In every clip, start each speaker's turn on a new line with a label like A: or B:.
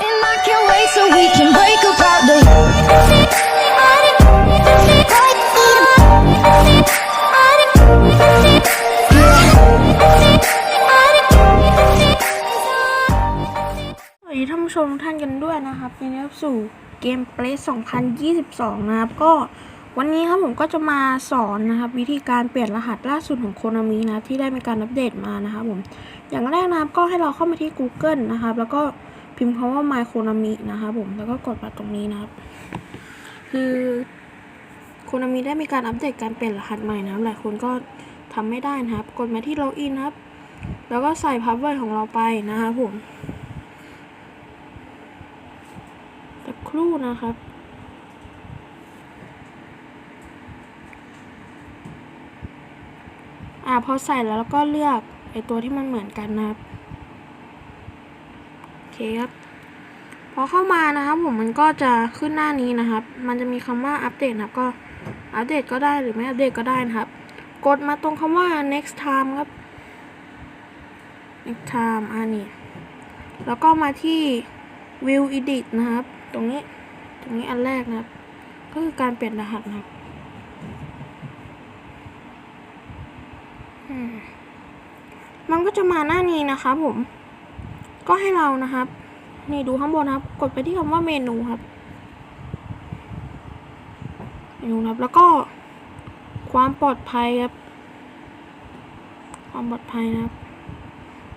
A: ท่านผู้ชมท่านกันด้วยนะครับยินดีต้อนรับสู่เกมเพลส2022 นะครับ ก็วันนี้ครับผมก็จะมาสอนนะครับ วิธีการเปลี่ยนรหัสล่าสุดของโคนามินะที่ได้มีการอัปเดตมานะครับผมอย่างแรกนะครับก็ให้เราเข้ามาที่ Google นะครับ แล้วก็ พิมพ์คำว่า My Konami นะครับผมแล้วก็กดมาตรงนี้นะครับ คือโคนามิได้มีการอัปเดตการเปลี่ยนรหัสใหม่นะครับหลายคนก็ทำไม่ได้นะครับ กดมาที่ Login นะครับ แล้วก็ใส่พาสเวิร์ดของเราไปนะครับผมสักครู่นะครับอ่าพอใส่แล้วแล้วก็เลือกไอตัวที่มันเหมือนกันนะครับ ครับพอเข้ามานะครับ ผมมันก็จะขึ้นหน้านี้นะครับ มันจะมีคำว่าอัปเดตนะครับก็อัปเดตก็ได้หรือไม่อัปเดตก็ได้นะครับ กดมาตรงคำว่า next time ครับ next time อ่านี่แล้วก็มาที่ view edit นะครับ ตรงนี้ตรงนี้อันแรกนะครับ ก็คือการเปลี่ยนรหัสนะครับมันก็จะมาหน้านี้นะครับผม ก็ให้เรานะครับ นี่ดูข้างบนนะครับ กดไปที่คำว่าเมนูครับ เมนูครับ แล้วก็ความปลอดภัยครับ ความปลอดภัยนะครับ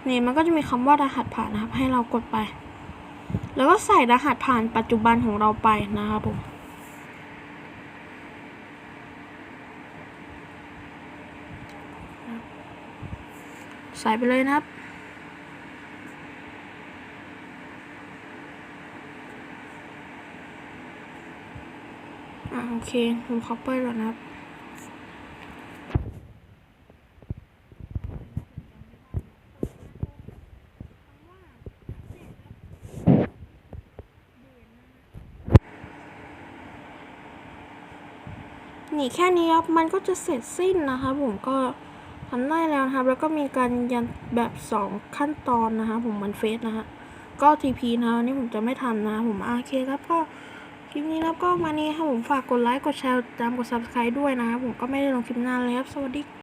A: นี่มันก็จะมีคำว่ารหัสผ่านนะครับ ให้เรากดไป แล้วก็ใส่รหัสผ่านปัจจุบันของเราไปนะครับผมใส่ไปเลยนะครับ อ่าโอเค ผมคอปเปอร์ก่อนนะครับนี่แค่นี้ครับ มันก็จะเสร็จสิ้นนะครับผมก็ทำได้แล้วนะครับ แล้วก็มีการยันแบบสองขั้นตอนนะครับผมมือนเฟซนะฮะก็ TP นะวันนี้ผมจะไม่ทำนะ ผมโอเคครับก็ คลิปนี้แล้วก็มานี้ครับผมฝากกดไลค์ กดแชร์ตามกด subscribe ด้วยนะครับผมก็ไม่ได้ลงคลิปนานเลยครับ สวัสดี